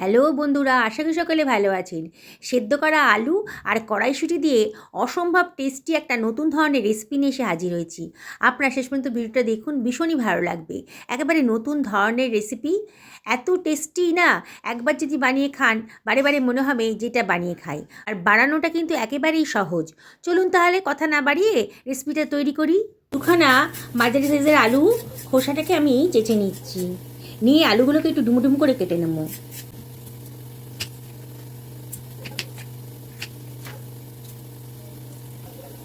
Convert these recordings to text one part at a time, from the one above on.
Hello বন্ধুরা, আশা করি সকলে ভালো আছেন। সেদ্ধ করা আলু আর কড়াইশুঁটি দিয়ে অসম্ভব টেস্টি একটা নতুন ধরনের রেসিপি নিয়ে এসে হাজির হয়েছি। আপনারা শেষ পর্যন্ত ভিডিওটা দেখুন, ভীষণই ভালো লাগবে। একেবারে নতুন ধরনের রেসিপি এত টেস্টি না, একবার যদি বানিয়ে খান, বারে বারে মনে হবে যেটা বানিয়ে খাই। আর বানানোটা কিন্তু একেবারেই সহজ। চলুন তাহলে কথা না বাড়িয়ে রেসিপিটা তৈরি করি। দুখানা মাঝারি সাইজের আলু খোসাটাকে আমি চেঁচে নিচ্ছি। নিয়ে আলুগুলোকে একটু ডুমুডুম করে কেটে নেব।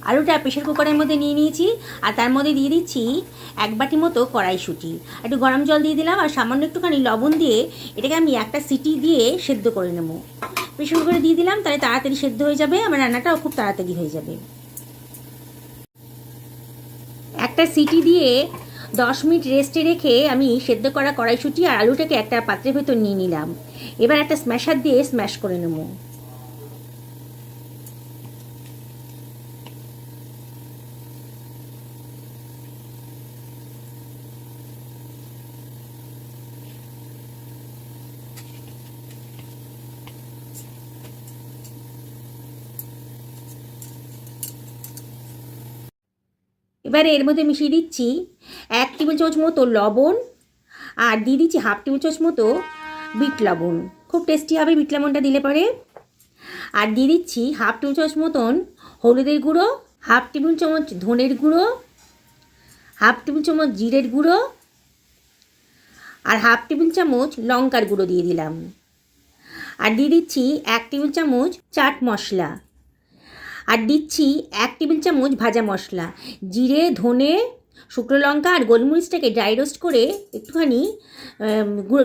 আলুটা প্রেশার কুকারের মধ্যে নিয়ে নিয়েছি, আর তার মধ্যে দিয়ে দিচ্ছি এক বাটি মতো কড়াইশুঁটি। একটু গরম জল দিয়ে দিলাম, আর সামান্য একটুখানি লবণ দিয়ে এটাকে আমি একটা সিটি দিয়ে সেদ্ধ করে নেব। প্রেশার কুকারে দিয়ে দিলাম, তাহলে তাড়াতাড়ি সেদ্ধ হয়ে যাবে, আমার রান্নাটাও খুব তাড়াতাড়ি হয়ে যাবে। একটা সিটি দিয়ে দশ মিনিট রেস্টে রেখে আমি সেদ্ধ করা কড়াইশুঁটি আর আলুটাকে একটা পাত্রের ভেতর নিয়ে নিলাম। এবার একটা স্ম্যাশার দিয়ে স্ম্যাশ করে নেব। এবারে এর মধ্যে মিশিয়ে দিচ্ছি এক টেবিল চামচ মতো লবণ আর দিয়ে দিচ্ছি হাফ টেবিল চামচ মতো বিট লবণ। খুব টেস্টি হবে বিট লবণটা দিলে পরে। আর দিয়ে দিচ্ছি হাফ টেবিল চামচ মতন হলুদের গুঁড়ো, হাফ টেবিল চামচ ধনের গুঁড়ো, হাফ টেবিল চামচ জিরের গুঁড়ো আর হাফ টেবিল চামচ লঙ্কার গুঁড়ো দিয়ে দিলাম। আর দিয়ে দিচ্ছি এক টেবিল চামচ চাট মশলা। আর দিচ্ছি এক টেবিল চামচ ভাজা মশলা। জিরে, ধনে, শুকনো লঙ্কা আর গোলমরিচটাকে ড্রাই রোস্ট করে একটুখানি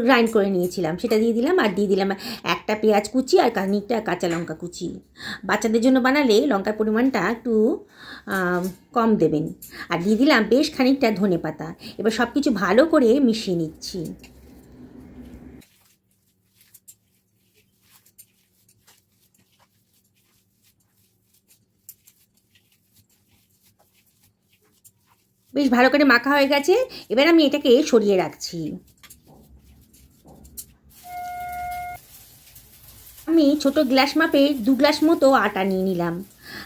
গ্রাইন্ড করে নিয়েছিলাম। সেটা দিয়ে দিলাম আর দিয়ে দিলাম একটা পেঁয়াজ কুচি আর খানিকটা কাঁচা লঙ্কা কুচি। বাচ্চাদের জন্য বানালে লঙ্কার পরিমাণটা একটু কম দেবেন। আর দিয়ে দিলাম বেশ খানিকটা ধনে পাতা। এবার সব কিছু ভালো করে মিশিয়ে নিচ্ছি। বেশ ভালো করে মাখা হয়ে গেছে। এবার আমি এটাকে সরিয়ে রাখছি। আমি ছোট গ্লাস মাপে দু গ্লাস মতো আটা নিয়ে নিলাম।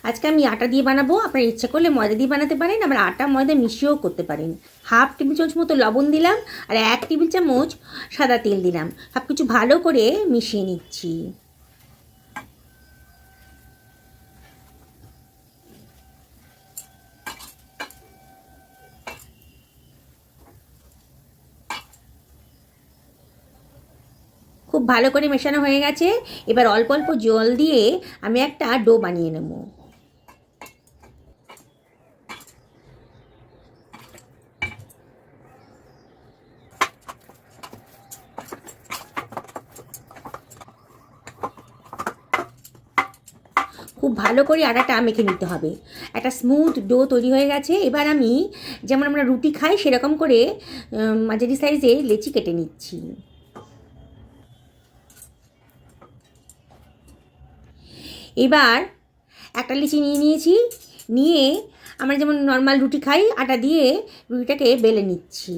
আজকে আমি আটা দিয়ে বানাবো। আপনার ইচ্ছা করলে ময়দা দিয়ে বানাতে পারেন, আবার আটা ময়দা মিশিয়েও করতে পারেন। হাফ টেবিল চামচ মতো লবণ দিলাম, আর এক টেবিল চামচ সাদা তেল দিলাম। সব কিছু ভালো করে মিশিয়ে নিচ্ছি। খুব ভালো করে মেশানো হয়ে গেছে। এবার অল্প অল্প জল দিয়ে আমি একটা ডো বানিয়ে নেব। খুব ভালো করে আটাটা মেখে নিতে হবে। একটা স্মুথ ডো তৈরি হয়ে গেছে। এবার আমি যেমন আমরা রুটি খাই, সেরকম করে মাঝারি সাইজে লেচি কেটে নিচ্ছি। এবার একটা লিচি নিয়ে নিয়েছি, নিয়ে আমরা যেমন নর্মাল রুটি খাই, আটা দিয়ে রুটিটাকে বেলে নিচ্ছি।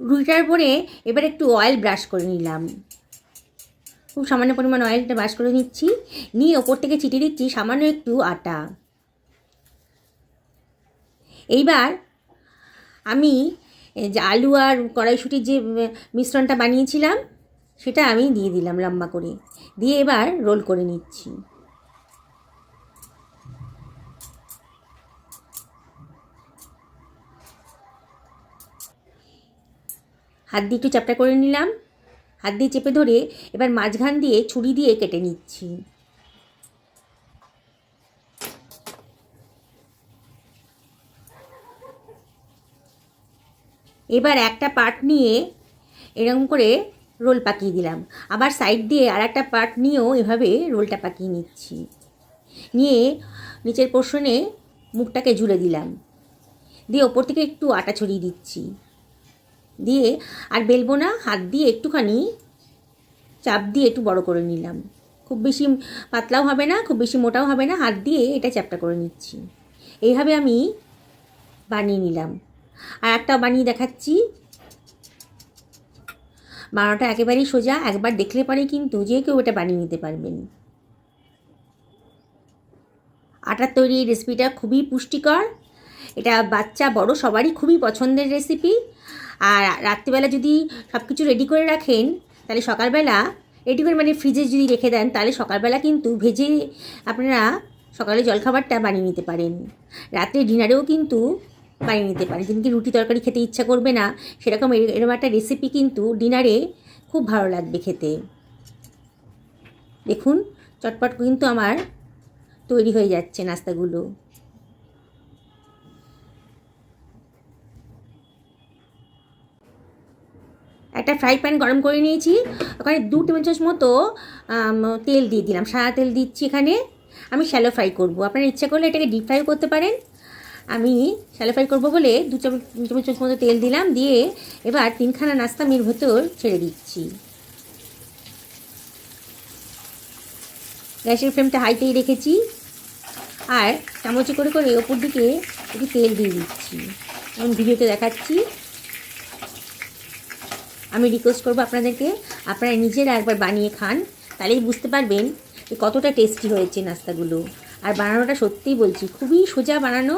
রুটিটার পরে এবার একটু অয়েল ব্রাশ করে নিলাম। খুব সামান্য পরিমাণ অয়েলটা ব্রাশ করে নিচ্ছি, নিয়ে ওপর থেকে ছিটিয়ে দিচ্ছি সামান্য একটু আটা। এইবার আমি যে আলু আর কড়াইশুটির যে মিশ্রণটা বানিয়েছিলাম, সেটা আমি দিয়ে দিলাম লম্বা করে। দিয়ে এবার রোল করে নিচ্ছি। হাত দিয়ে একটু চ্যাপটা করে নিলাম। হাত দিয়ে চেপে ধরে এবার মাঝখান দিয়ে ছুরি দিয়ে কেটে নিচ্ছি। এবার একটা পার্ট নিয়ে এরকম করে রোল পাকিয়ে দিলাম। আবার সাইড দিয়ে আর একটা পার্ট নিয়েও এভাবে রোলটা পাকিয়ে নিচ্ছি। নিয়ে নিচের পোর্শনে মুখটাকে ঝুলে দিলাম। দিয়ে ওপর থেকে একটু আটা ছড়িয়ে দিচ্ছি। দিয়ে আর বেলবো না, হাত দিয়ে একটুখানি চাপ দিয়ে একটু বড় করে নিলাম। খুব বেশি পাতলাও হবে না, খুব বেশি মোটাও হবে না, হাত দিয়ে এটা চ্যাপটা করে নিচ্ছি। এইভাবে আমি বানিয়ে নিলাম। আর একটা বানিয়ে দেখাচ্ছি। বানানোটা একেবারেই সোজা, একবার দেখলে পরে কিন্তু যে কেউ এটা বানিয়ে নিতে পারবেন। আটার তৈরি এই রেসিপিটা খুবই পুষ্টিকর। এটা বাচ্চা, বড় সবারই খুবই পছন্দের রেসিপি আর রাত্রিবেলা যদি সব কিছু রেডি করে রাখেন, তাহলে সকালবেলা রেডি করে মানে ফ্রিজে যদি রেখে দেন, তাহলে সকালবেলা কিন্তু ভেজে আপনারা সকালে জলখাবারটা বানিয়ে নিতে পারেন। রাত্রে ডিনারেও কিন্তু বানিয়ে নিতে পারেন যেদিনকে রুটি তরকারি খেতে ইচ্ছা করবে না, সেরকম এর- এরকম একটা রেসিপি কিন্তু ডিনারে খুব ভালো লাগবে খেতে। দেখুন, চটপট কিন্তু আমার তৈরি হয়ে যাচ্ছে নাস্তাগুলো। একটা ফ্রাই প্যান গরম করে নিয়েছি, ওখানে দু টেবিল চামচ মতো তেল দিয়ে দিলাম। সাদা তেল দিচ্ছি এখানে। আমি শ্যালো ফ্রাই করব। আপনারা ইচ্ছা করলে এটাকে ডিপ ফ্রাই করতে পারেন। আমি শ্যালো ফ্রাই করব বলে দু চামচ চামচ মতো তেল দিলাম, দিয়ে এবার তিনখানা নাস্তা আমি এর ভেতর ছেড়ে দিচ্ছি। গ্যাসের ফ্লেমটা হাইতেই রেখেছি। আর চামচে করে করে ওপর দিকে একটু তেল দিয়ে দিচ্ছি। আমি ভিডিওতে দেখাচ্ছি। আমি রিকোয়েস্ট করব আপনাদেরকে, আপনারা নিজেরা একবার বানিয়ে খান, তাহলেই বুঝতে পারবেন যে কতটা টেস্টি হয়েছে নাস্তাগুলো। আর বানানোটা সত্যিই বলছি, খুবই সোজা বানানো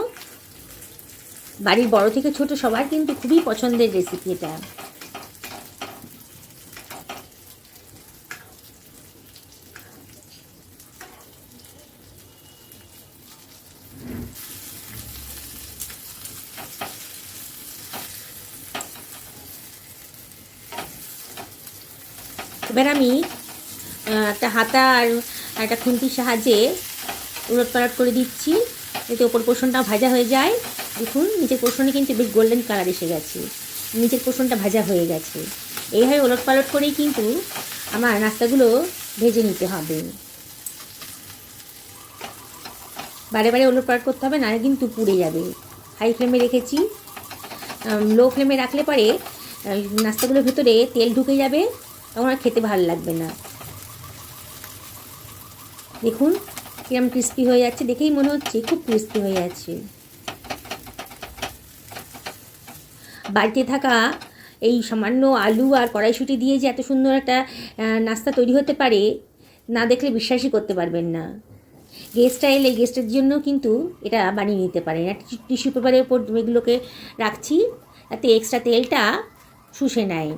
বাড়ির বড় থেকে ছোট সবার কিন্তু খুবই পছন্দের রেসিপি এটা। এবার আমি একটা হাতা আর একটা খুন্তির সাহায্যে উলট পালট করে দিচ্ছি। এতে ওপর পোষণটা ভাজা হয়ে যায়। দেখুন, নিচের পোষণে কিন্তু বেশ গোল্ডেন কালার এসে গেছে। নিচের পোষণটা ভাজা হয়ে গেছে। এইভাবে ওলট পালট করেই কিন্তু আমার নাস্তাগুলো ভেজে নিতে হবে। বারে বারে ওলট পালট করতে হবে, নাহলে কিন্তু পুড়ে যাবে। হাই ফ্লেমে রেখেছি। লো ফ্লেমে রাখলে পরে নাস্তাগুলোর ভেতরে তেল ঢুকে যাবে, তখন আর খেতে ভালো লাগবে না। দেখুন, কিরম ক্রিস্পি হয়ে যাচ্ছে। দেখেই মনে হচ্ছে খুব ক্রিস্পি হয়ে যাচ্ছে বাড়িতে থাকা এই সামান্য আলু আর কড়াইশুঁটি দিয়ে যে এত সুন্দর একটা নাস্তা তৈরি হতে পারে, না দেখলে বিশ্বাসই করতে পারবেন না। গেস্টটা এলে গেস্টের জন্য কিন্তু এটা বানিয়ে নিতে পারেন। না টিস্যু পেপারের ওপর এগুলোকে রাখছি, তাতে এক্সট্রা তেলটা শুষে নেয়।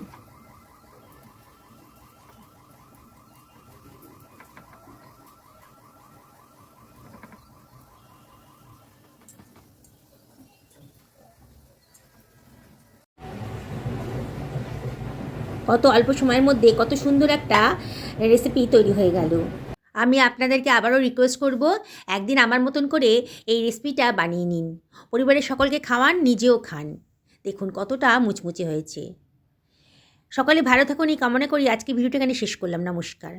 কত অল্প সময়ের মধ্যে কত সুন্দর একটা রেসিপি তৈরি হয়ে গেল। আমি আপনাদেরকে আবারও রিকোয়েস্ট করব, একদিন আমার মতন করে এই রেসিপিটা বানিয়ে নিন। পরিবারের সকলকে খাওয়ান, নিজেও খান। দেখুন কতটা মুচমুচে হয়েছে। সকালে ভালো থাকুন, এই কামনা করি। আজকে ভিডিওটা এখানে শেষ করলাম। নমস্কার।